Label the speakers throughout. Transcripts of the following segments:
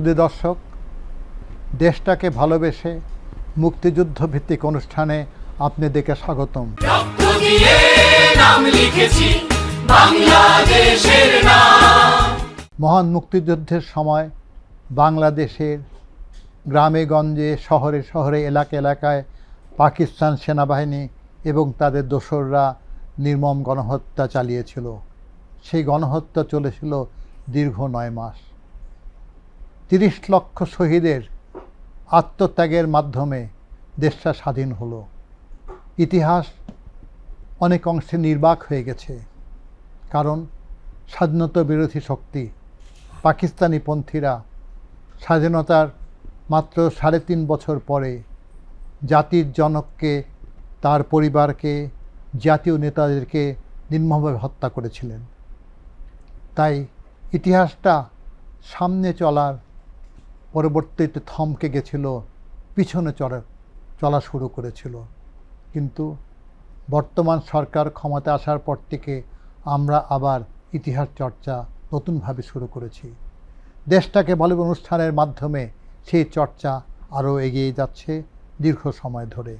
Speaker 1: শুধু দর্শক দেশটাকে ভালোবেসে মুক্তিযুদ্ধ ভিত্তিক অনুষ্ঠানে আপনাদেরকে স্বাগতম। মহান মুক্তিযুদ্ধের সময় বাংলাদেশের গ্রামে গঞ্জে শহরে শহরে এলাকা এলাকায় পাকিস্তান সেনাবাহিনী এবং তাদের দোসররা নির্মম গণহত্যা চালিয়েছিল। সেই গণহত্যা চলেছিল দীর্ঘ নয় মাস। তিরিশ লক্ষ শহীদের আত্মত্যাগের মাধ্যমে দেশটা স্বাধীন হলো। ইতিহাস অনেক অংশে নির্বাক হয়ে গেছে, কারণ স্বাধীনতা বিরোধী শক্তি, পাকিস্তানি পন্থীরা স্বাধীনতার মাত্র সাড়ে তিন বছর পরে জাতির জনককে, তার পরিবারকে, জাতীয় নেতাদেরকে নির্মমভাবে হত্যা করেছিলেন। তাই ইতিহাসটা সামনে চলার পরবর্তীতে থমকে গেছিল, পিছনে চড়া, চলা শুরু করেছিল। কিন্তু বর্তমান সরকার ক্ষমতা আসার পর থেকে আমরা আবার ইতিহাস চর্চা নতুনভাবে শুরু করেছি। দেশটাকে বলে অনুষ্ঠানের মাধ্যমে সেই চর্চা আরও এগিয়ে যাচ্ছে দীর্ঘ সময় ধরে।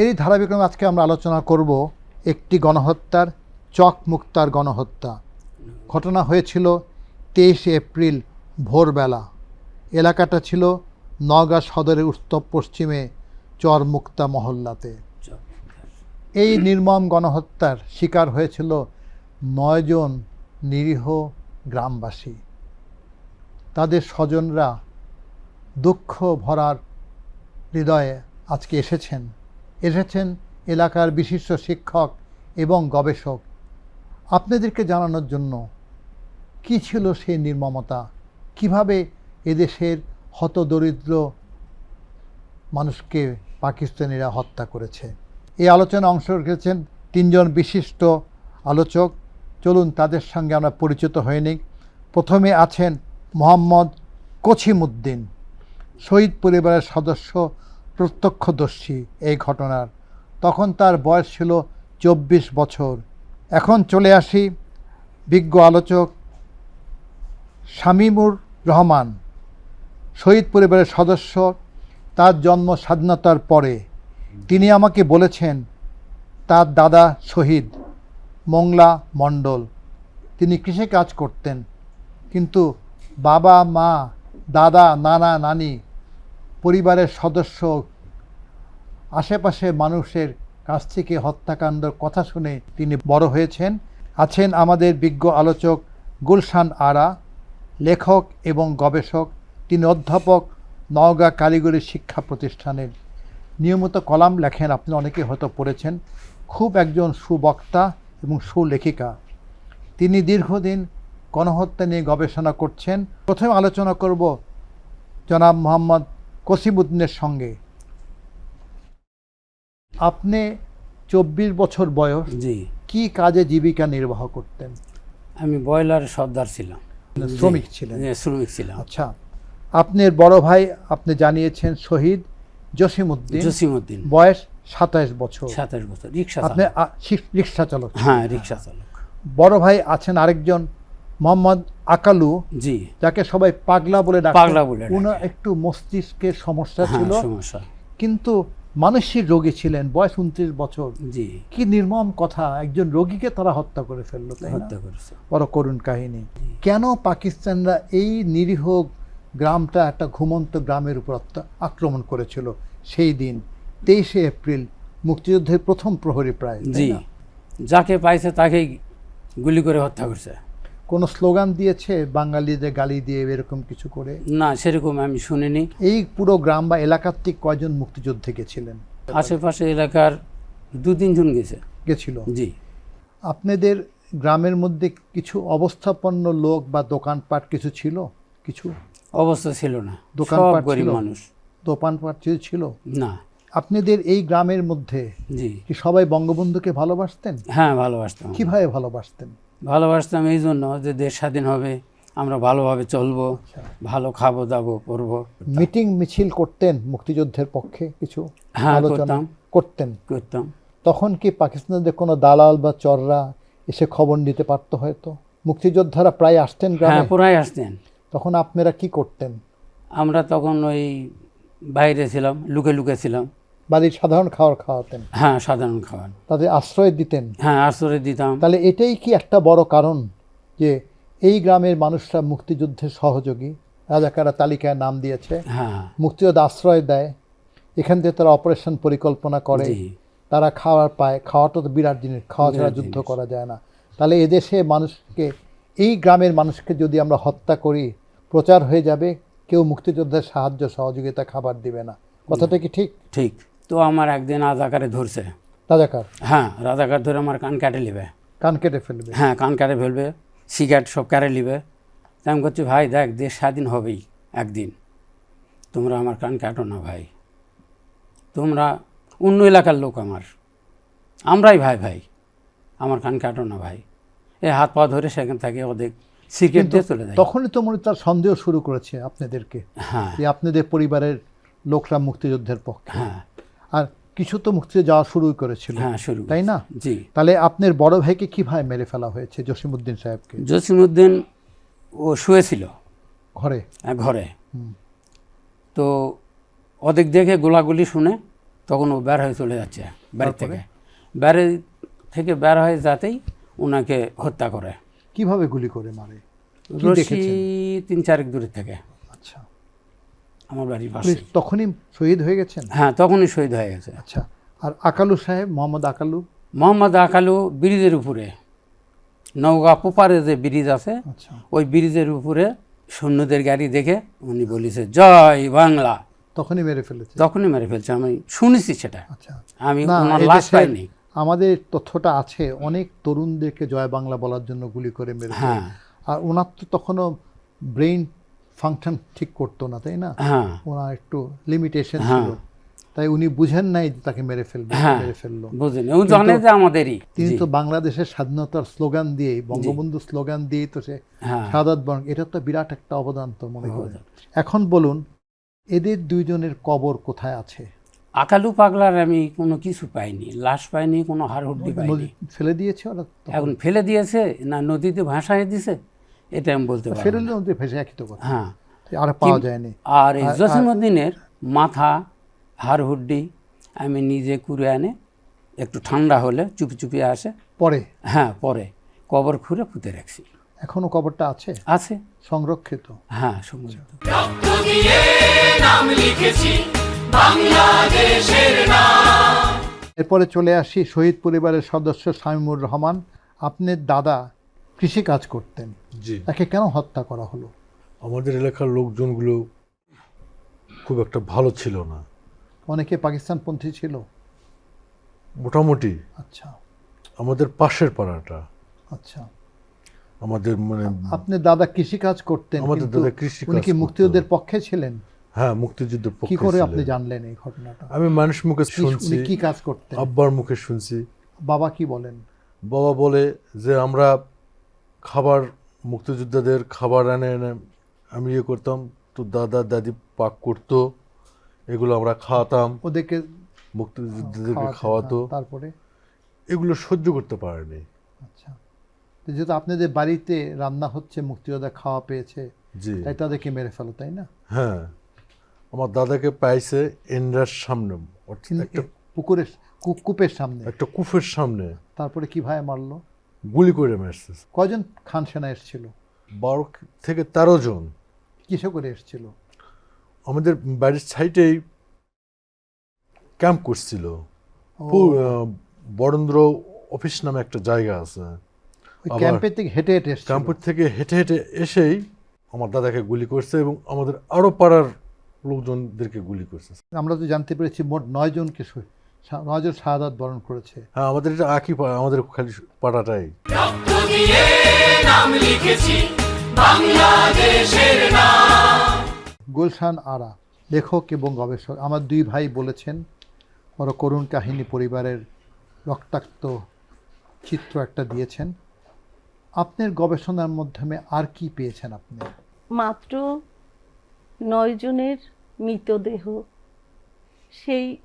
Speaker 1: এরই ধারাবাহিকভাবে আজকে আমরা আলোচনা করব একটি গণহত্যার চক মুক্তার গণহত্যা। ঘটনা হয়েছিল তেইশে এপ্রিল ভোরবেলা। এলাকাটা ছিল নওগাঁ সদরের উত্তর পশ্চিমে চর মুক্তা মহল্লাতে। এই নির্মম গণহত্যার শিকার হয়েছিল নয়জন নিরীহ গ্রামবাসী। তাদের স্বজনরা দুঃখ ভরার হৃদয়ে আজকে এসেছেন। এসেছেন এলাকার বিশিষ্ট শিক্ষক এবং গবেষক। আপনাদেরকে জানানোর জন্য কি ছিল সেই নির্মমতা? কীভাবে এদেশের হতদরিদ্র মানুষকে পাকিস্তানিরা হত্যা করেছে? এই আলোচনা অংশ রেখেছেন তিনজন বিশিষ্ট আলোচক। চলুন তাদের সঙ্গে আমরা পরিচিত হয়ে নিই। প্রথমে আছেন মোহাম্মদ কছিমুদ্দিন, শহীদ পরিবারের সদস্য, প্রত্যক্ষদর্শী এই ঘটনার। তখন তার বয়স ছিল চব্বিশ বছর। এখন চলে আসি বিজ্ঞ আলোচক শামীমুর রহমান, শহীদ পরিবারের সদস্য, তার জন্ম স্বাধীনতার পরে। তিনি আমাকে বলেছেন, তার দাদা শহীদ, মংলা মণ্ডল। তিনি কৃষি কাজ করতেন, কিন্তু বাবা, মা, দাদা, নানা, নানি, পরিবারের সদস্য আশেপাশে মানুষের কাছ থেকে হত্যাকাণ্ডর কথা শুনে তিনি বড় হয়েছেন। আছেন আমাদের বিজ্ঞ আলোচক গুলশান আরা। লেখক এবং গবেষক তিনি অধ্যাপক নওগাঁ কারিগরি শিক্ষা প্রতিষ্ঠানের। নিয়মিত কলাম লেখেন আপনি অনেকে হয়তো পড়েছেন। খুব একজন সুবক্তা এবং সুলেখিকা। তিনি দীর্ঘদিন গণহত্যা নিয়ে গবেষণা করছেন। প্রথমে আলোচনা করব জনাব মোহাম্মদ কসিমুদ্দিনের সঙ্গে। আপনি চব্বিশ বছর বয়স।
Speaker 2: জি।
Speaker 1: কি কাজে জীবিকা নির্বাহ করতেন?
Speaker 2: আমি বয়লার সর্দার ছিলাম।
Speaker 1: শ্রমিক ছিলেন।
Speaker 2: শ্রমিক ছিলাম।
Speaker 1: আচ্ছা আপনার বড় ভাই আপনি জানিয়েছেন শহীদ জসিমউদ্দিন।
Speaker 2: জসিমউদ্দিন।
Speaker 1: বয়স সাতাইশ বছর।
Speaker 2: সাতাশ বছর রিক্সা
Speaker 1: আপনি। রিক্সা চালক
Speaker 2: হ্যাঁ রিক্সা চালক।
Speaker 1: বড় ভাই আছেন আরেকজন মোহাম্মদ আকালু।
Speaker 2: জি।
Speaker 1: যাকে সবাই পাগলা বলে ডাকতেন।
Speaker 2: পাগলা বলে ডাকে।
Speaker 1: উনার একটু মস্তিষ্কের সমস্যা
Speaker 2: হ্যাঁ
Speaker 1: ছিল।
Speaker 2: সমস্যা।
Speaker 1: কিন্তু মানসিক রোগী ছিলেন বয়স উনত্রিশ বছর।
Speaker 2: জি।
Speaker 1: কি নির্মম কথা একজন রোগীকে তারা হত্যা করে ফেলল
Speaker 2: হত্যা করেছে।
Speaker 1: বড় করুণ কাহিনী। কেন পাকিস্তানরা এই নিরীহ গ্রামটা একটা ঘুমন্ত গ্রামের উপর আক্রমণ করেছিল সেই দিন তেইশে এপ্রিল মুক্তিযুদ্ধের প্রথম প্রহরী প্রায়
Speaker 2: জি। যাকে পাইছে তাকেই গুলি করে হত্যা করছে।
Speaker 1: কোনো স্লোগান দিয়েছে বাঙালিদের গালি দিয়ে এরকম কিছু করে?
Speaker 2: না সেরকম আমি শুনিনি।
Speaker 1: এই পুরো গ্রাম বা এলাকার থেকে কয়জন মুক্তিযুদ্ধে গেছিলেন?
Speaker 2: আশেপাশে এলাকার দু তিনজন গেছে।
Speaker 1: গেছিল?
Speaker 2: জি।
Speaker 1: আপনাদের গ্রামের মধ্যে কিছু অবস্থাপন্ন লোক বা দোকানপাট কিছু ছিল? কিছু?
Speaker 2: অবস্থা ছিল না।
Speaker 1: দোকানপাট
Speaker 2: গরিব মানুষ।
Speaker 1: দোকানপাট কিছু ছিল?
Speaker 2: না।
Speaker 1: আপনাদের এই গ্রামের মধ্যে
Speaker 2: জি।
Speaker 1: কি সবাই বঙ্গবন্ধুকে ভালোবাসতেন?
Speaker 2: হ্যাঁ ভালোবাসতাম।
Speaker 1: কীভাবে ভালোবাসতেন?
Speaker 2: ভালোবাসতাম এই জন্য যে দেশ স্বাধীন হবে আমরা ভালোভাবে চলবো। ভালো খাব দাবো করব।
Speaker 1: মিটিং মিছিল করতেন মুক্তিযুদ্ধের পক্ষে কিছু
Speaker 2: হ্যাঁ, করতাম।
Speaker 1: করতেন?
Speaker 2: করতাম।
Speaker 1: তখন কি পাকিস্তানের কোনো দালাল বা চররা এসে খবর নিতে পারতো হয়তো? মুক্তিযোদ্ধারা প্রায় আসতেন
Speaker 2: হ্যাঁ পুরাই আসতেন।
Speaker 1: তখন আপনারা কি করতেন?
Speaker 2: আমরা তখন ওই বাইরে ছিলাম লুকে লুকে ছিলাম।
Speaker 1: বাড়ির সাধারণ খাবার খাওয়াতেন।
Speaker 2: হ্যাঁ সাধারণ খাবার।
Speaker 1: তাদের আশ্রয় দিতেন।
Speaker 2: হ্যাঁ আশ্রয় দিতাম।
Speaker 1: তাহলে এটাই কি একটা বড় কারণ যে এই গ্রামের মানুষরা মুক্তিযুদ্ধের সহযোগী? রাজাকারা তালিকায় নাম দিয়েছে।
Speaker 2: হ্যাঁ।
Speaker 1: মুক্তিযোদ্ধা আশ্রয় দেয়। এখান থেকে তারা অপারেশন পরিকল্পনা করে। তারা খাবার পায়। খাওয়াটা তো বিরাট জিনিস খাওয়া ছাড়া যুদ্ধ করা যায় না। তাহলে এদেশে মানুষকে এই গ্রামের মানুষকে যদি আমরা হত্যা করি প্রচার হয়ে যাবে কেউ মুক্তিযোদ্ধার সাহায্য সহযোগিতা খাবার দিবে না। কথাটা কি ঠিক?
Speaker 2: ঠিক। তো আমার একদিন রাজাকারে ধরছে।
Speaker 1: রাজাকার?
Speaker 2: হ্যাঁ রাজাকার ধরে আমার কান কাটে নেবে।
Speaker 1: কান কেটে ফেলবে?
Speaker 2: হ্যাঁ কান কাটে ফেলবে সিগারেট সব কাটে নিবে। তা আমি করছি ভাই দেখ দেশ স্বাধীন হবেই একদিন। তোমরা আমার কান কাটো না ভাই। তোমরা অন্য এলাকার লোক আমার। আমরাই ভাই ভাই। আমার কান কাটো না ভাই। এ হাত পা ধরে সেখান থেকে ওদের সিগারেট দিয়ে চলে যায়।
Speaker 1: তখনই তো মনে তার সন্দেহ শুরু করেছে আপনাদেরকে
Speaker 2: হ্যাঁ।
Speaker 1: আপনাদের পরিবারের লোকরা মুক্তিযুদ্ধের পক্ষে।
Speaker 2: হ্যাঁ।
Speaker 1: আর কিছু তো মুক্তিতে যাওয়া শুরু করেছিল।
Speaker 2: হ্যাঁ শুরু
Speaker 1: তাই না?
Speaker 2: জি।
Speaker 1: তাহলে আপনার বড় ভাইকে কীভাবে মেরে ফেলা হয়েছে জসিমউদ্দিন সাহেবকে?
Speaker 2: জসিমউদ্দিন ও শুয়েছিল।
Speaker 1: ঘরে?
Speaker 2: এক ঘরে। তো ওদিক দেখে গোলাগুলি শুনে তখন ও বের হয়ে চলে যাচ্ছে বাড়ি থেকে। বাড়ি থেকে বের হয়ে যাতেই ওনাকে হত্যা করে।
Speaker 1: কীভাবে গুলি করে মারে?
Speaker 2: রশি? তিন চারেক দূরের থেকে।
Speaker 1: আচ্ছা।
Speaker 2: আমার বাড়ির পাশে।
Speaker 1: তখনই শহীদ হয়ে গেছেন?
Speaker 2: হ্যাঁ তখনই শহীদ হয়ে গেছে।
Speaker 1: আচ্ছা আর আকালু সাহেব মোহাম্মদ আকালু?
Speaker 2: মোহাম্মদ আকালু ব্রিজের উপরে নৌকা পোপারে যে ব্রিজ আছে
Speaker 1: আচ্ছা।
Speaker 2: ওই ব্রিজের উপরে সৈন্যদের গাড়ি দেখে উনি বলেছে জয় বাংলা।
Speaker 1: তখনই মেরে ফেলেছে?
Speaker 2: তখনই মেরে ফেলছে আমি শুনেছি সেটা।
Speaker 1: আচ্ছা।
Speaker 2: আমি ওনার লাশ পাইনি।
Speaker 1: আমাদের তথ্যটা আছে অনেক তরুণদেরকে জয় বাংলা বলার জন্য গুলি করে মেরে
Speaker 2: হ্যাঁ।
Speaker 1: আর ওনার তো তখনও ব্রেইন ফাংশন ঠিক করতো না তাই না?
Speaker 2: হ্যাঁ।
Speaker 1: ওনার একটু লিমিটেশন
Speaker 2: হ্যাঁ।
Speaker 1: ছিল। তাই উনি বুঝেন নাই তাকে মেরে ফেলবে
Speaker 2: হ্যাঁ।
Speaker 1: মেরে ফেলল।
Speaker 2: বুঝিনি ও জানে যে আমাদেরই।
Speaker 1: তিনি তো বাংলাদেশের স্বাধীনতার স্লোগান দিয়েই বঙ্গবন্ধু স্লোগান দিয়েই তো সে
Speaker 2: হ্যাঁ।
Speaker 1: সাদাত বরং এটা তো বিরাট একটা অবদান তো মনে করেন। এখন বলুন এদের দুইজনের কবর কোথায় আছে?
Speaker 2: আকালু পাগলার আমি কোনো কিছু পাইনি লাশ পাইনি কোনো হাড় হুড্ডি পাইনি।
Speaker 1: ফেলে দিয়েছে
Speaker 2: এখন ফেলে দিয়েছে না নদীতে ভাসায় দিছে? এটা আমি বলতে পারি
Speaker 1: একই তো কথা।
Speaker 2: হ্যাঁ।
Speaker 1: আর পাওয়া যায়নি।
Speaker 2: আর এই জসিমুদ্দিনের মাথা হাড় হুড্ডি আমি নিজে কুড়ে আনে একটু ঠান্ডা হলে চুপি চুপি আসে।
Speaker 1: পরে?
Speaker 2: হ্যাঁ পরে। কবর খুঁড়ে পুঁতে রাখছি।
Speaker 1: এখনও কবরটা আছে?
Speaker 2: আছে।
Speaker 1: সংরক্ষিত?
Speaker 2: হ্যাঁ সমুদ্র
Speaker 3: রক্ত দিয়ে নাম লিখেছি বাংলাদেশের নাম।
Speaker 1: এরপরে চলে আসি শহীদ পরিবারের সদস্য শামীমুর রহমান। আপনার দাদা কৃষি কাজ করতেন।
Speaker 4: জি।
Speaker 1: তাকে কেন হত্যা করা হলো?
Speaker 4: আমাদের এলাকার লোকজনগুলো খুব একটা ভালো ছিল না।
Speaker 1: অনেকে পাকিস্তানপন্থী ছিল।
Speaker 4: মোটামুটি।
Speaker 1: আচ্ছা।
Speaker 4: আমাদের পাশের পাড়াটা।
Speaker 1: আচ্ছা।
Speaker 4: আমাদের মানে
Speaker 1: আপনি দাদা কৃষি কাজ করতেন
Speaker 4: আমাদের দাদা কৃষি
Speaker 1: উনি
Speaker 4: কাজ
Speaker 1: কি মুক্তিযুদ্ধের পক্ষে ছিলেন?
Speaker 4: হ্যাঁ মুক্তিযুদ্ধের
Speaker 1: কি করে আপনি জানলেন এই ঘটনাটা?
Speaker 4: আমি মানুষ মুখে শুনছি
Speaker 1: কি কাজ করতেন?
Speaker 4: আব্বার মুখে শুনছি।
Speaker 1: বাবা কি বলেন?
Speaker 4: বাবা বলে যে আমরা খাবার মুক্তিযোদ্ধাদের খাবার এনে এনে আমি ইয়ে করতাম তো দাদা দাদি পাক করতো এগুলো আমরা খাওয়াতাম
Speaker 1: ওদেরকে
Speaker 4: মুক্তিযোদ্ধাদেরকে খাওয়াতো।
Speaker 1: তারপরে?
Speaker 4: এগুলো সহ্য করতে পারেনি।
Speaker 1: আচ্ছা। যেহেতু আপনাদের বাড়িতে রান্না হচ্ছে মুক্তিযোদ্ধা খাওয়া পেয়েছে তাই তাদেরকে মেরে ফেলো তাই না?
Speaker 4: হ্যাঁ। আমার দাদাকে পাইছে এন্ডার সামনে
Speaker 1: পুকুরের কূপ- কূপের সামনে।
Speaker 4: একটা কুফের সামনে।
Speaker 1: তারপরে কীভাবে মারলো?
Speaker 4: গুলি করে মারছে।
Speaker 1: কয়জন খান সেনা এসেছিল?
Speaker 4: বারো থেকে তেরো জন।
Speaker 1: কিসে করে এসেছিল?
Speaker 4: আমাদের বাড়ির সাইডেই ক্যাম্প করছিল। বরেন্দ্র অফিস নামে একটা জায়গা আছে।
Speaker 1: ক্যাম্পের থেকে হেঁটে হেঁটে
Speaker 4: ক্যাম্পের থেকে হেঁটে হেঁটে এসেই আমার দাদাকে গুলি করছে এবং আমাদের আরও পাড়ার লোকজনদেরকে গুলি করছে।
Speaker 1: আমরা তো জানতে পেরেছি মোট নয় জনকে শহীদ- সা- শাহাদাত বরণ করেছে।
Speaker 4: হ্যাঁ আমাদের এটা পাড়া আমাদের খালি পাড়াটাই
Speaker 3: রক্ত দিয়ে নাম লিখেছি বাংলাদেশের নাম।
Speaker 1: গুলশান আরা লেখক এবং গবেষক। আমার দুই ভাই বলেছেন বড় করুণ কাহিনী পরিবারের রক্তাক্ত চিত্র একটা দিয়েছেন। আপনার গবেষণার মাধ্যমে আর কি পেয়েছেন আপনি?
Speaker 5: মাত্র নয় জনের মৃতদেহ সেই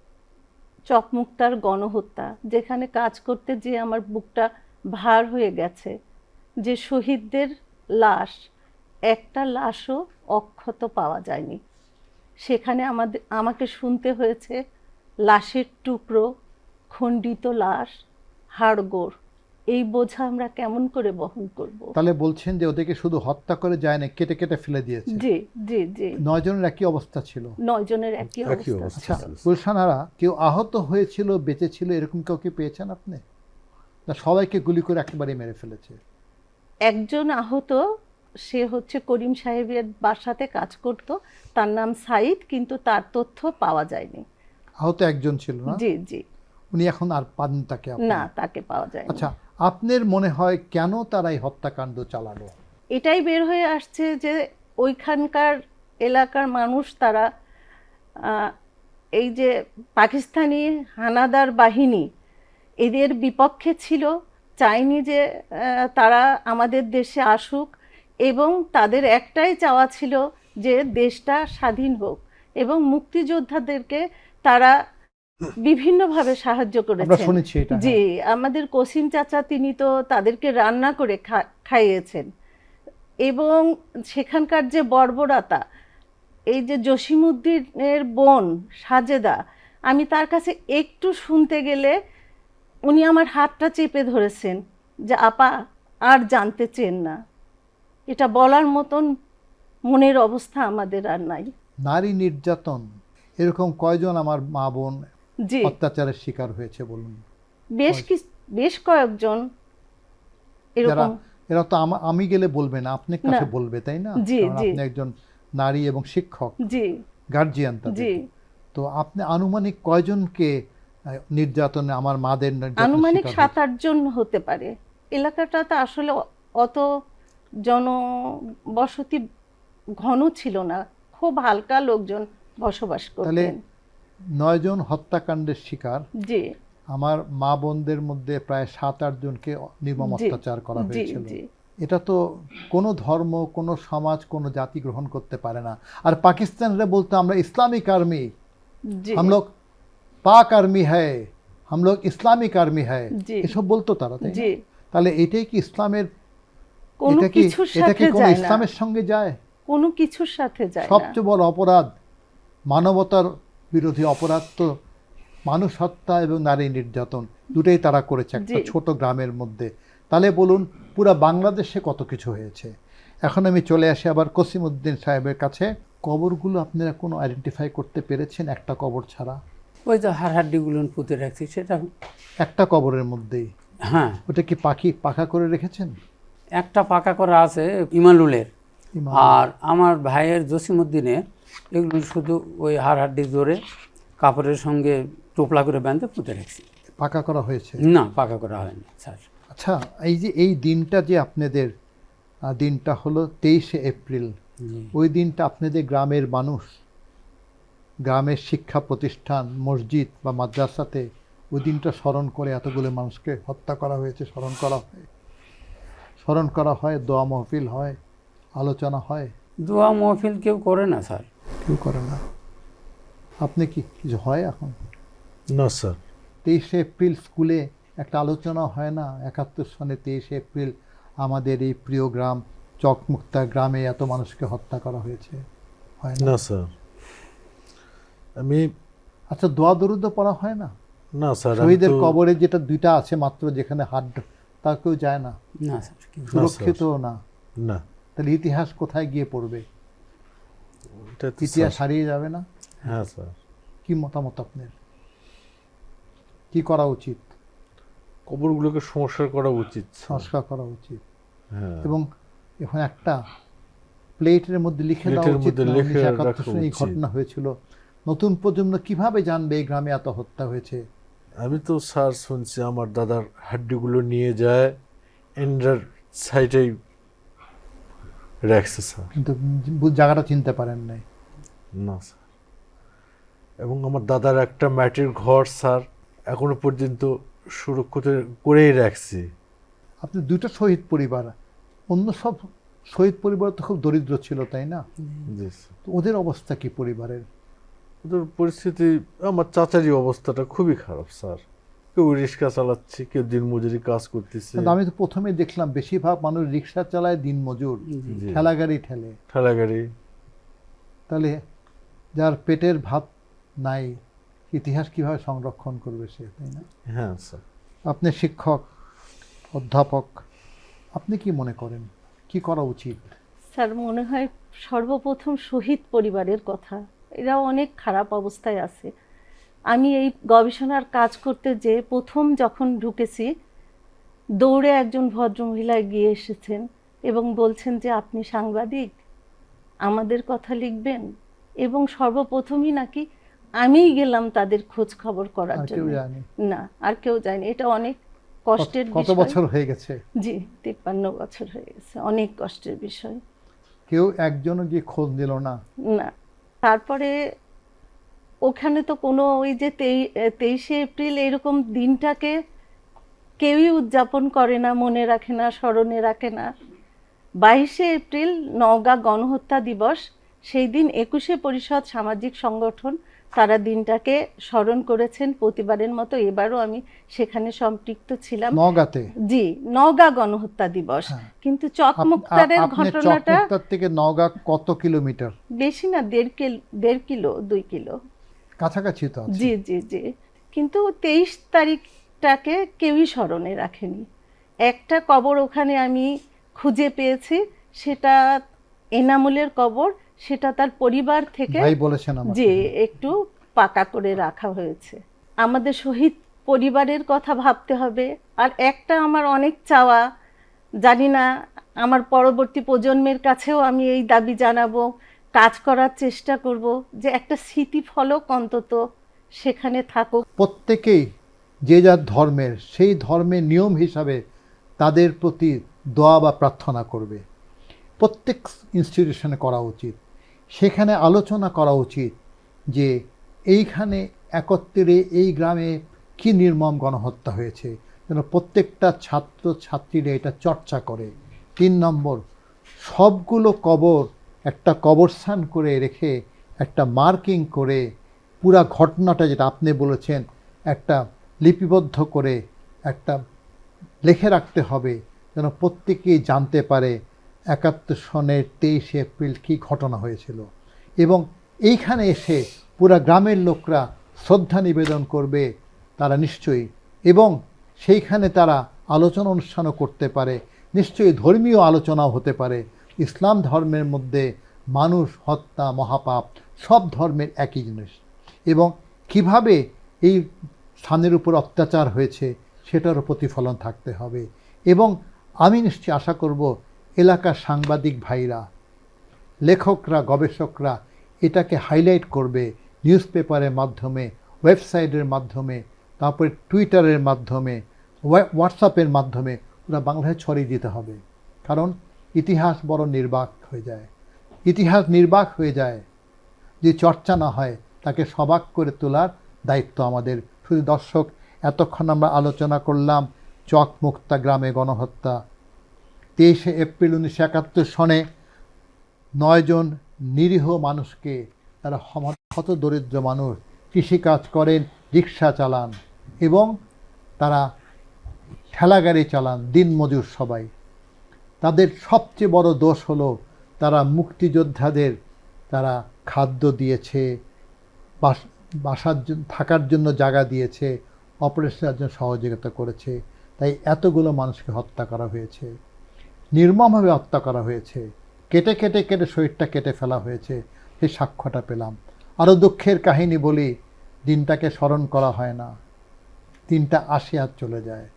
Speaker 5: চকমুক্তার গণহত্যা, যেখানে কাজ করতে যে আমার বুকটা ভার হয়ে গেছে। যে শহীদদের লাশ, একটা লাশও অক্ষত পাওয়া যায়নি। সেখানে আমাদের, আমাকে শুনতে হয়েছে, লাশের টুকরো, খণ্ডিত লাশ, হাড়গোড়। এই বোঝা আমরা কেমন করে বহন করব?
Speaker 1: তাহলে বলছেন যে ওদেরকে শুধু হত্যা করে যায় না কেটে কেটে ফেলে দিয়েছে।
Speaker 5: জি জি জি।
Speaker 1: নয় জনের একই অবস্থা ছিল?
Speaker 5: নয় জনের একই
Speaker 4: অবস্থা।
Speaker 1: আচ্ছা গুলশানারা কেউ আহত হয়েছিল বেঁচে ছিল এরকম কাউকে পেয়েছেন আপনি? না সবাইকে গুলি করে একেবারে মেরে ফেলেছে।
Speaker 5: একজন আহত সে হচ্ছে করিম সাহেবের বাসাতে কাজ করত তার নাম সাইদ কিন্তু তার তথ্য পাওয়া যায়নি।
Speaker 1: আহত একজন ছিল না?
Speaker 5: জি জি।
Speaker 1: উনি এখন আর পান তাকে
Speaker 5: না তাকে পাওয়া যায়নি।
Speaker 1: আচ্ছা আপনার মনে হয় কেন তারা এই হত্যাকাণ্ড চালালো?
Speaker 5: এটাই বের হয়ে আসছে যে ওইখানকার এলাকার মানুষ তারা এই যে পাকিস্তানি হানাদার বাহিনী, এদের বিপক্ষে ছিল, চায়নি যে তারা আমাদের দেশে আসুক এবং তাদের একটাই চাওয়া ছিল যে দেশটা স্বাধীন হোক এবং মুক্তিযোদ্ধাদেরকে তারা বিভিন্নভাবে সাহায্য করেছেন।
Speaker 1: এটা হ্যাঁ।
Speaker 5: জি আমাদের কসিম চাচা তিনি তো তাদেরকে রান্না করে খাইয়েছেন। এবং সেখানকার যে বর্বরতা এই যে জসিমুদ্দিনের বোন সাজেদা আমি তার কাছে একটু শুনতে গেলে উনি আমার হাতটা চেপে ধরেছেন যে আপা আর জানতে চেন না। এটা বলার মতন মনের অবস্থা আমাদের আর নাই।
Speaker 1: নারী নির্যাতন এরকম কয়জন আমার মা বোন
Speaker 5: জি
Speaker 1: অত্যাচারের শিকার হয়েছে বলুন।
Speaker 5: বেশ কি বেশ কয়েকজন এরকম।
Speaker 1: এরা তো আমি গেলে বলবে না আপনার কাছে বলবে তাই না। আপনি একজন নারী এবং শিক্ষক
Speaker 5: জি।
Speaker 1: গার্জিয়ান
Speaker 5: জি।
Speaker 1: তো আপনি আনুমানিক কয়জনকে নির্যাতনে আমার মাদের
Speaker 5: আনুমানিক সাত আট জন হতে পারে। এলাকাটা তো আসলে অত জনবসতি ঘন ছিল না। খুব হালকা লোকজন বসবাস করতেন।
Speaker 1: নয়জন হত্যাকাণ্ডের শিকার।
Speaker 5: জি।
Speaker 1: আমার মা বোনদের মধ্যে প্রায় সাত আট জনকে নির্মম অত্যাচার করা হয়েছিল। এটা তো কোনো ধর্ম কোনো সমাজ কোনো জাতি গ্রহণ করতে পারে না। আর পাকিস্তানরা বলতো আমরা ইসলামিক আর্মি। হাম পাক আর্মি হ্যায়। হাম ইসলামিক আর্মি হ্যায়। এসব বলতো তারা তাহলে এটাই কি ইসলামের এটা কি এটা কি কোনো ইসলামের সঙ্গে যায়?
Speaker 5: কোনো কিছুর সাথে যায়
Speaker 1: সবচেয়ে বড় অপরাধ মানবতার বিরোধী অপরাধ তো মানুষ হত্যা এবং নারী নির্যাতন দুটোই তারা করেছে একটা। ছোট গ্রামের মধ্যে। তাহলে বলুন পুরো বাংলাদেশে কত কিছু হয়েছে? এখন আমি চলে আসি আবার কসিমউদ্দিন সাহেবের কাছে। কবরগুলো আপনারা কোনো আইডেন্টিফাই করতে পেরেছেন একটা কবর ছাড়া?
Speaker 2: ওই তো হাড় হাড্ডিগুলো পুঁতে রাখছি সেটা
Speaker 1: একটা কবরের মধ্যেই?
Speaker 2: হ্যাঁ।
Speaker 1: ওটা কি পাখি পাখা করে রেখেছেন?
Speaker 2: একটা পাকা করা আছে ইমালুলের
Speaker 1: ইমাম।
Speaker 2: আর আমার ভাইয়ের জসিমুদ্দিনের এগুলো শুধু ওই হাড় হাড্ডি জোরে কাপড়ের সঙ্গে টোপলা করে বেঁধে পুঁতে রাখছি।
Speaker 1: পাকা করা হয়েছে?
Speaker 2: না পাকা করা হয়নি স্যার।
Speaker 1: আচ্ছা এই যে এই দিনটা যে আপনাদের দিনটা হলো তেইশে এপ্রিল ওই দিনটা আপনাদের গ্রামের মানুষ গ্রামের শিক্ষা প্রতিষ্ঠান মসজিদ বা মাদ্রাসাতে ওই দিনটা স্মরণ করে এতগুলো মানুষকে হত্যা করা হয়েছে স্মরণ করা হয়। স্মরণ করা হয় দোয়া মহফিল হয় আলোচনা হয়।
Speaker 2: দোয়া মহফিল কেউ করে না স্যার।
Speaker 1: কেউ করে না। আপনি কি কিছু হয় এখন?
Speaker 4: না স্যার।
Speaker 1: তেইশে এপ্রিল স্কুলে একটা আলোচনা হয় না? একাত্তর সনে তেইশে এপ্রিল আমাদের এই প্রিয় গ্রাম চকমুক্তা গ্রামে এত মানুষকে হত্যা করা হয়েছে। হয় না?
Speaker 4: স্যার। আমি
Speaker 1: আচ্ছা দোয়া দরুদ পড়া হয় না?
Speaker 4: না স্যার
Speaker 1: শহীদের কবরে যেটা দুইটা আছে মাত্র যেখানে হাত তা কেউ যায় না?
Speaker 2: না স্যার কেউ-
Speaker 1: সুরক্ষিত না।
Speaker 4: না।
Speaker 1: তাহলে ইতিহাস কোথায় গিয়ে পড়বে? ইতিহাস হারিয়ে যাবে না?
Speaker 4: হ্যাঁ স্যার।
Speaker 1: কি মতামত আপনার? কি করা উচিত?
Speaker 4: কবরগুলোকে সংস্কার করা উচিত
Speaker 1: সংস্কার করা উচিত।
Speaker 4: হ্যাঁ।
Speaker 1: এবং এখন একটা প্লেটের মধ্যে লিখে দেওয়া উচিত
Speaker 4: লিখে
Speaker 1: 1971 এই ঘটনা হয়েছিল। নতুন প্রজন্ম কীভাবে জানবে এই গ্রামে এত হত্যা হয়েছে?
Speaker 4: আমি তো স্যার শুনছি আমার দাদার হাড্ডিগুলো নিয়ে যায় এন্ডার সাইডেই রাখছে স্যার
Speaker 1: কিন্তু জায়গাটা চিনতে পারেন নাই।
Speaker 4: না স্যার এবং আমার দাদার একটা মাটির ঘর স্যার এখনও পর্যন্ত সুরক্ষিত করেই রাখছি।
Speaker 1: আপনি দুটো শহীদ পরিবার অন্য সব শহীদ পরিবার তো খুব দরিদ্র ছিল তাই না? তো ওদের অবস্থা কি পরিবারের?
Speaker 4: ওদের পরিস্থিতি আমার চাচারই অবস্থাটা খুবই খারাপ স্যার কেউ রিক্সা চালাচ্ছে কেউ দিনমজুরি কাজ করতেছে।
Speaker 1: আমি তো প্রথমে দেখলাম বেশিরভাগ মানুষ রিক্সা চালায় দিন মজুর
Speaker 4: জি।
Speaker 1: ঠেলা গাড়ি ঠেলে।
Speaker 4: ঠেলাগাড়ি।
Speaker 1: তাহলে যার পেটের ভাত নাই ইতিহাস কীভাবে সংরক্ষণ করবে সে তাই না?
Speaker 4: হ্যাঁ স্যার।
Speaker 1: আপনি শিক্ষক অধ্যাপক আপনি কি মনে করেন? কি করা উচিত?
Speaker 5: স্যার মনে হয় সর্বপ্রথম শহীদ পরিবারের কথা। এরা অনেক খারাপ অবস্থায় আছে। আমি এই গবেষণার কাজ করতে যে প্রথম যখন ঢুকেছি দৌড়ে একজন ভদ্রমহিলা গিয়ে এসেছেন এবং বলছেন যে আপনি সাংবাদিক? আমাদের কথা লিখবেন? এবং সর্বপ্রথমই নাকি আমিই গেলাম তাদের খোঁজ খবর করার জন্য। না আর কেউ যায়নি। এটা অনেক কষ্টের
Speaker 1: কত বছর হয়ে গেছে?
Speaker 5: জি তিপ্পান্ন বছর হয়ে গেছে। অনেক কষ্টের বিষয়।
Speaker 1: কেউ একজনও গিয়ে খোঁজ দিল না?
Speaker 5: না। তারপরে ওখানে তো কোনো ওই যে তেইশে এপ্রিল এরকম দিনটাকে কেউই উদযাপন করে না মনে রাখে না স্মরণে রাখে না। বাইশে এপ্রিল নওগাঁ গণহত্যা দিবস সেই দিন একুশে পরিষদ সামাজিক সংগঠন তারা দিনটাকে স্মরণ করেছেন প্রতিবারের মতো। এবারও আমি সেখানে সম্পৃক্ত ছিলাম।
Speaker 1: নগাতে
Speaker 5: জি নওগাঁ গণহত্যা দিবস।
Speaker 1: হ্যাঁ।
Speaker 5: কিন্তু চকমুক্তারের ঘটনাটা
Speaker 1: থেকে নওগাঁ কত কিলোমিটার?
Speaker 5: বেশি না দেড় কিলো দেড় কিলো দুই কিলো।
Speaker 1: কাছাকাছি তো
Speaker 5: জি জি জি। কিন্তু তেইশ তারিখটাকে কেউই স্মরণে রাখেনি। একটা কবর ওখানে আমি খুঁজে পেয়েছি সেটা এনামুলের কবর সেটা তার পরিবার থেকে
Speaker 1: ভাই বলেছেন
Speaker 5: যে একটু পাকা করে রাখা হয়েছে। আমাদের শহীদ পরিবারের কথা ভাবতে হবে। আর একটা আমার অনেক চাওয়া জানি না আমার পরবর্তী প্রজন্মের কাছেও আমি এই দাবি জানাব। কাজ করার চেষ্টা করব যে একটা স্মৃতিফলক অন্তত সেখানে থাকুক।
Speaker 1: প্রত্যেকেই যে যার ধর্মের, সেই ধর্মের নিয়ম হিসাবে তাদের প্রতি দোয়া বা প্রার্থনা করবে। প্রত্যেক ইনস্টিটিউশনে করা উচিত। সেখানে আলোচনা করা উচিত যে এইখানে একত্রে এই গ্রামে কি নির্মম গণহত্যা হয়েছে, যেন প্রত্যেকটা ছাত্র ছাত্রীরা এটা চর্চা করে। তিন নম্বর, সবগুলো কবর একটা কবরস্থান করে রেখে, একটা মার্কিং করে পুরা ঘটনাটা যেটা আপনি বলেছেন, একটা লিপিবদ্ধ করে, একটা লিখে রাখতে হবে যেন প্রত্যেকেই জানতে পারে একাত্তর সনের তেইশে এপ্রিল কী ঘটনা হয়েছিল। এবং এইখানে এসে পুরা গ্রামের লোকরা শ্রদ্ধা নিবেদন করবে তারা নিশ্চয়ই। এবং সেইখানে তারা আলোচনা অনুষ্ঠানও করতে পারে। নিশ্চয়ই ধর্মীয় আলোচনাও হতে পারে। ইসলাম ধর্মের মধ্যে মানুষ, হত্যা, মহাপাপ সব ধর্মের একই জিনিস। এবং কীভাবে এই স্থানের উপর অত্যাচার হয়েছে সেটারও প্রতিফলন থাকতে হবে। এবং আমি নিশ্চয়ই আশা করব এলাকার সাংবাদিক ভাইরা, লেখকরা, গবেষকরা এটাকে হাইলাইট করবে নিউজ পেপারের মাধ্যমে, ওয়েবসাইটের মাধ্যমে, তারপরে টুইটারের মাধ্যমে হোয়াটসঅ্যাপের মাধ্যমে ওরা বাংলায় ছড়িয়ে দিতে হবে। কারণ ইতিহাস বড় নির্বাক হয়ে যায়। ইতিহাস নির্বাক হয়ে যায় যে চর্চা না হয়, তাকে সবাক করে তোলার দায়িত্ব আমাদের। শুধু দর্শক, এতক্ষণ আমরা আলোচনা করলাম চক মুক্তা গ্রামে গণহত্যা। তেইশে এপ্রিল উনিশশো একাত্তর সনে নয়জন নিরীহ মানুষকে, তারা হত দরিদ্র মানুষ, কৃষিকাজ করেন, রিক্সা চালান এবং তারা ঠেলাগাড়ি চালান, দিনমজুর সবাই। তাদের সবচেয়ে বড় দোষ হলো তারা মুক্তিযোদ্ধাদের তারা খাদ্য দিয়েছে, বাস, বাসার জন্য থাকার জন্য জায়গা দিয়েছে, অপারেশনের জন্য সহযোগিতা করেছে। তাই এতগুলো মানুষকে হত্যা করা হয়েছে। নির্মমভাবে হত্যা করা হয়েছে। কেটে কেটে কেটে শরীরটা কেটে ফেলা হয়েছে। সেই সাক্ষ্যটা পেলাম। আরও দুঃখের কাহিনী বলি, দিনটাকে স্মরণ করা হয় না। দিনটা আসে আর চলে যায়।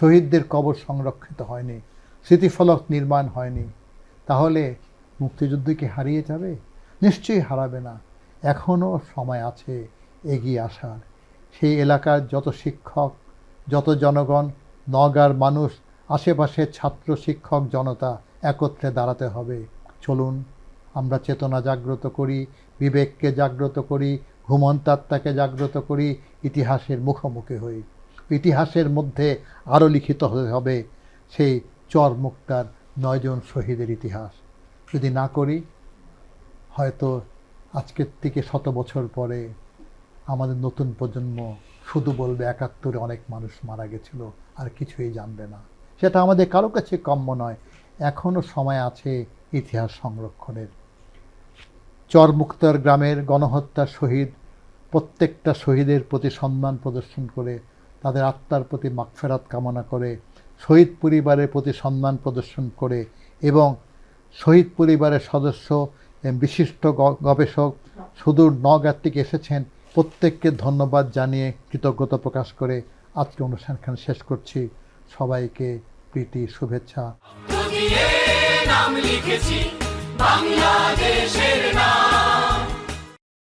Speaker 1: শহীদদের কবর সংরক্ষিত হয়নি। স্মৃতিফলক নির্মাণ হয়নি। তাহলে মুক্তিযুদ্ধ কি হারিয়ে যাবে? নিশ্চয়ই হারাবে না। এখনও সময় আছে এগিয়ে আসার। সেই এলাকার যত শিক্ষক, যত জনগণ, নগার মানুষ, আশেপাশের ছাত্র শিক্ষক, জনতা একত্রে দাঁড়াতে হবে। চলুন, আমরা চেতনা জাগ্রত করি, বিবেককে জাগ্রত করি, ঘুমন্ত আত্মাকে জাগ্রত করি, ইতিহাসের মুখোমুখি হই। ইতিহাসের মধ্যে আরও লিখিত হতে হবে। সেই চর মুক্তার নয়জন শহীদের ইতিহাস। যদি না করি, হয়তো আজকের থেকে শত বছর পরে আমাদের নতুন প্রজন্ম শুধু বলবে একাত্তরে অনেক মানুষ মারা গেছিল, আর কিছুই জানবে না। সেটা আমাদের কারও কাছে কাম্য নয়। এখনও সময় আছে ইতিহাস সংরক্ষণের। চরমুক্তার গ্রামের গণহত্যার শহীদ, প্রত্যেকটা শহীদের প্রতি সম্মান প্রদর্শন করে, তাদের আত্মার প্রতি মাগফেরাত কামনা করে শহীদ পরিবারের প্রতি সম্মান প্রদর্শন করে এবং শহীদ পরিবারের সদস্য বিশিষ্ট গবেষক সুদূর নগাঁ থেকে এসেছেন। প্রত্যেককে ধন্যবাদ জানিয়ে কৃতজ্ঞতা প্রকাশ করে আজকে অনুষ্ঠানখানে শেষ করছি। সবাইকে প্রীতি, শুভেচ্ছা।
Speaker 3: নাম লিখেছি, বাংলাদেশের নাম